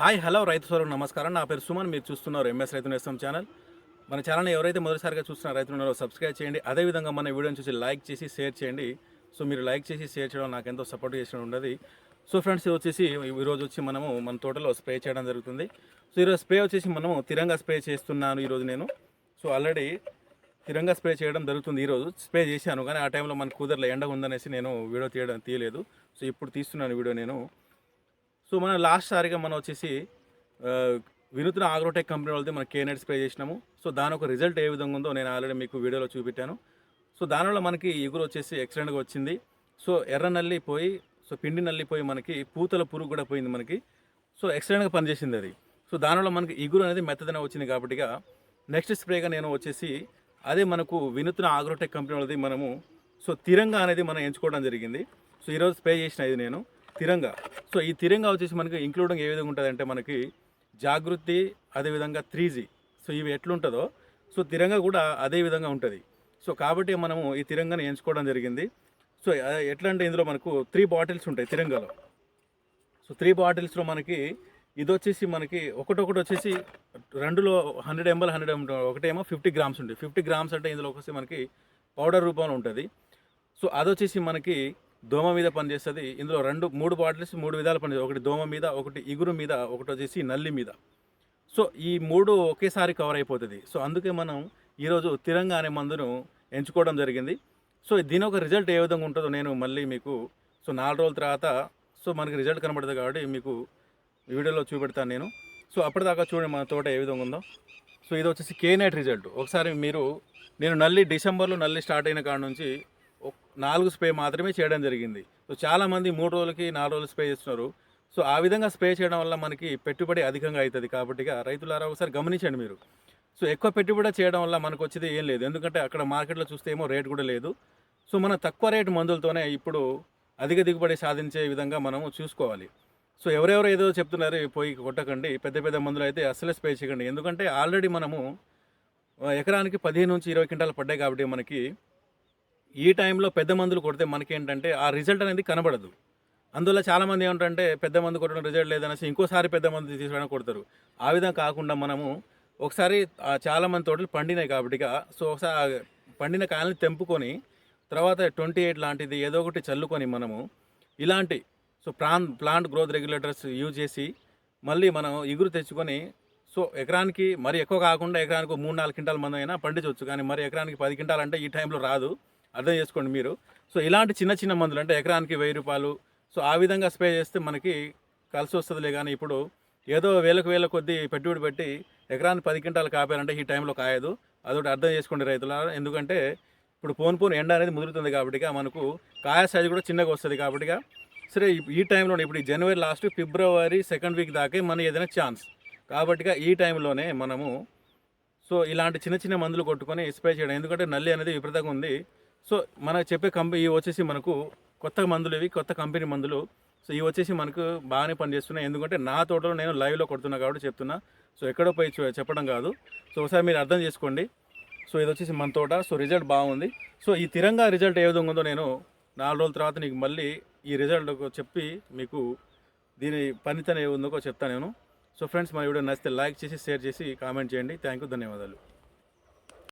Hi hello రైతు సోదరులకు నమస్కారం. నా పేరు సుమన్ మీరు చూస్తున్నారు ఎంఎస్ రైతు నేస్తం ఛానల్. మన ఛానల్ ఎవరైతే మొదటిసారిగా చూస్తున్న రైతులు ఉన్నారో సబ్స్క్రైబ్ చేయండి. అదేవిధంగా మన వీడియోని చూసి లైక్ చేసి షేర్ చేయండి. సో మీరు లైక్ చేసి షేర్ చేయడం నాకు ఎంతో సపోర్ట్ చేసిన ఉండదు. సో ఫ్రెండ్స్ ఇది వచ్చేసి ఈరోజు వచ్చి మనము మన తోటలో స్ప్రే చేయడం జరుగుతుంది. సో ఈరోజు స్ప్రే వచ్చేసి మనము తిరంగా స్ప్రే చేస్తున్నాను ఈరోజు నేను. సో ఆల్రెడీ తిరంగా స్ప్రే చేయడం జరుగుతుంది ఈరోజు. స్ప్రే చేశాను కానీ ఆ టైంలో మన కుదరలో ఎండ ఉందనేసి నేను వీడియో తీయడం తీయలేదు. సో ఇప్పుడు తీస్తున్నాను వీడియో నేను. సో మనం లాస్ట్ సారిగా మనం వచ్చేసి వినూత్న ఆగ్రోటెక్ కంపెనీ వాళ్ళది మనం కేనెట్ స్ప్రే చేసినాము. సో దాని ఒక రిజల్ట్ ఏ విధంగా ఉందో నేను ఆల్రెడీ మీకు వీడియోలో చూపెట్టాను. సో దానివల్ల మనకి ఎగురు వచ్చేసి ఎక్సలెంట్గా వచ్చింది. సో ఎర్ర నల్లి పోయి సో పిండి నల్లి పోయి మనకి పూతల పురుగు కూడా పోయింది మనకి. సో ఎక్సలెంట్గా పనిచేసింది అది. సో దానివల్ల మనకి ఇగురు అనేది మెత్తదన వచ్చింది కాబట్టిగా నెక్స్ట్ స్ప్రేగా నేను వచ్చేసి అదే మనకు వినూత్న ఆగ్రోటెక్ కంపెనీ వాళ్ళది మనము సో తిరంగా అనేది మనం ఎంచుకోవడం జరిగింది. సో ఈరోజు స్ప్రే చేసిన ఇది నేను. తిరంగా. సో ఈ తిరంగా వచ్చేసి మనకి ఇంక్లూడింగ్ ఏ విధంగా ఉంటుంది అంటే మనకి జాగృతి అదేవిధంగా త్రీ జీ సో ఇవి ఎట్లుంటుందో సో తిరంగా కూడా అదే విధంగా ఉంటుంది. సో కాబట్టి మనము ఈ తిరంగాని ఎంచుకోవడం జరిగింది. సో ఎట్లా అంటే ఇందులో మనకు త్రీ బాటిల్స్ ఉంటాయి తిరంగాలో. సో త్రీ బాటిల్స్లో మనకి ఇది వచ్చేసి మనకి ఒకటొకటి వచ్చేసి రెండులో హండ్రెడ్ ఎంఎల్ హండ్రెడ్ ఎంఎల్ ఒకటేమో ఫిఫ్టీ గ్రామ్స్ ఉంటుంది ఫిఫ్టీ గ్రామ్స్ అంటే ఇందులో వచ్చేసి మనకి పౌడర్ రూపంలో ఉంటుంది. సో అది వచ్చేసి మనకి దోమ మీద పనిచేస్తుంది. ఇందులో రెండు మూడు బాటిల్స్ మూడు విధాలు పనిచేస్తుంది ఒకటి దోమ మీద ఒకటి ఇగురు మీద ఒకటి వచ్చేసి నల్లి మీద. సో ఈ మూడు ఒకేసారి కవర్ అయిపోతుంది. సో అందుకే మనం ఈరోజు తిరంగా అనే మందును ఎంచుకోవడం జరిగింది. సో దీని ఒక రిజల్ట్ ఏ విధంగా ఉంటుందో నేను మళ్ళీ మీకు సో నాలుగు రోజుల తర్వాత సో మనకి రిజల్ట్ కనబడుతుంది కాబట్టి మీకు వీడియోలో చూపెడతాను నేను. సో అప్పటిదాకా చూడండి మన తోట ఏ విధంగా ఉందో. సో ఇది వచ్చేసి కేనైట్ రిజల్ట్ ఒకసారి మీరు నేను నల్లి డిసెంబర్లో నల్లి స్టార్ట్ అయిన కాడ నుంచి నాలుగు స్ప్రే మాత్రమే చేయడం జరిగింది. సో చాలామంది మూడు రోజులకి నాలుగు రోజులు స్ప్రే చేస్తున్నారు. సో ఆ విధంగా స్ప్రే చేయడం వల్ల మనకి పెట్టుబడి అధికంగా అవుతుంది కాబట్టి రైతులారా ఒకసారి గమనించండి మీరు. సో ఎక్కువ పెట్టుబడి చేయడం వల్ల మనకు వచ్చేది ఏం లేదు. ఎందుకంటే అక్కడ మార్కెట్లో చూస్తే ఏమో రేట్ కూడా లేదు. సో మన తక్కువ రేటు మందులతోనే ఇప్పుడు అధిక దిగుబడి సాధించే విధంగా మనము చూసుకోవాలి. సో ఎవరెవరు ఏదో చెప్తున్నారు పోయి కొట్టకండి. పెద్ద పెద్ద మందులు అయితే అస్సలే స్ప్రే చేయకండి. ఎందుకంటే ఆల్రెడీ మనము ఎకరానికి పదిహేను నుంచి ఇరవై క్వింటాలు పడ్డాయి కాబట్టి మనకి ఈ టైంలో పెద్ద మందులు కొడితే మనకేంటంటే ఆ రిజల్ట్ అనేది కనబడదు. అందువల్ల చాలామంది ఏమంటారంటే పెద్ద మందు కొట్టడం రిజల్ట్ లేదనేసి ఇంకోసారి పెద్ద మందు తీసుకోవడానికి కొడతారు. ఆ విధంగా కాకుండా మనము ఒకసారి చాలామంది చాలా మంది తోటలు పండినాయి కాబట్టి సో ఒకసారి పండిన కాయల్ని తెంపుకొని తర్వాత ట్వంటీ ఎయిట్ లాంటిది ఏదో ఒకటి చల్లుకొని మనము ఇలాంటి so prawn plant growth regulators use చేసి మళ్ళీ మనం ఇగురు తెచ్చుకొని సో ఎకరానికి మరి ఎక్కువ కాకుండా ఎకరానికి మూడు నాలుగు క్వింటాల మంది అయినా పండించవచ్చు. కానీ మరి ఎకరానికి పది క్వింటాలు అంటే ఈ టైంలో రాదు. అర్థం చేసుకోండి మీరు. సో ఇలాంటి చిన్న చిన్న మందులు అంటే ఎకరానికి వెయ్యి రూపాయలు. సో ఆ విధంగా స్ప్రే చేస్తే మనకి కలిసి వస్తుందిలే కానీ ఇప్పుడు ఏదో వేలకు వేల కొద్దీ పెట్టుబడి పెట్టి ఎకరానికి పది క్వింటాలు కాపారంటే ఈ టైంలో కాయదు. అదొకటి అర్థం చేసుకోండి రైతుల ఎందుకంటే ఇప్పుడు పోను పోను ఎండ అనేది ముదురుతుంది కాబట్టి మనకు కాయ సైజు కూడా చిన్నగా వస్తుంది కాబట్టి సరే ఈ- టైంలో ఇప్పుడు జనవరి లాస్ట్ ఫిబ్రవరి సెకండ్ వీక్ దాకే మన ఏదైనా ఛాన్స్ కాబట్టి ఈ టైంలోనే మనము సో ఇలాంటి చిన్న చిన్న మందులు కొట్టుకొని స్ప్రే చేయడం. ఎందుకంటే నల్లి అనేది విపరీతంగా ఉంది. సో మనకు చెప్పే కంపెనీ ఇవి వచ్చేసి మనకు కొత్త మందులు ఇవి కొత్త కంపెనీ మందులు. సో ఇవి వచ్చేసి మనకు బాగానే పనిచేస్తున్నాయి. ఎందుకంటే నా తోటలో నేను లైవ్లో కొడుతున్నా కాబట్టి చెప్తున్నా. సో ఎక్కడో పోయి చెప్పడం కాదు. సో ఒకసారి మీరు అర్థం చేసుకోండి. సో ఇది వచ్చేసి మన తోట. సో రిజల్ట్ బాగుంది. సో ఈ తిరంగా రిజల్ట్ ఏ విధంగా ఉందో నేను నాలుగు రోజుల తర్వాత నీకు మళ్ళీ ఈ రిజల్ట్ చెప్పి మీకు దీని పనితనం ఏ ఉందో చెప్తాను నేను. సో ఫ్రెండ్స్ మన వీడియో నచ్చితే లైక్ చేసి షేర్ చేసి కామెంట్ చేయండి. థ్యాంక్ యూ ధన్యవాదాలు.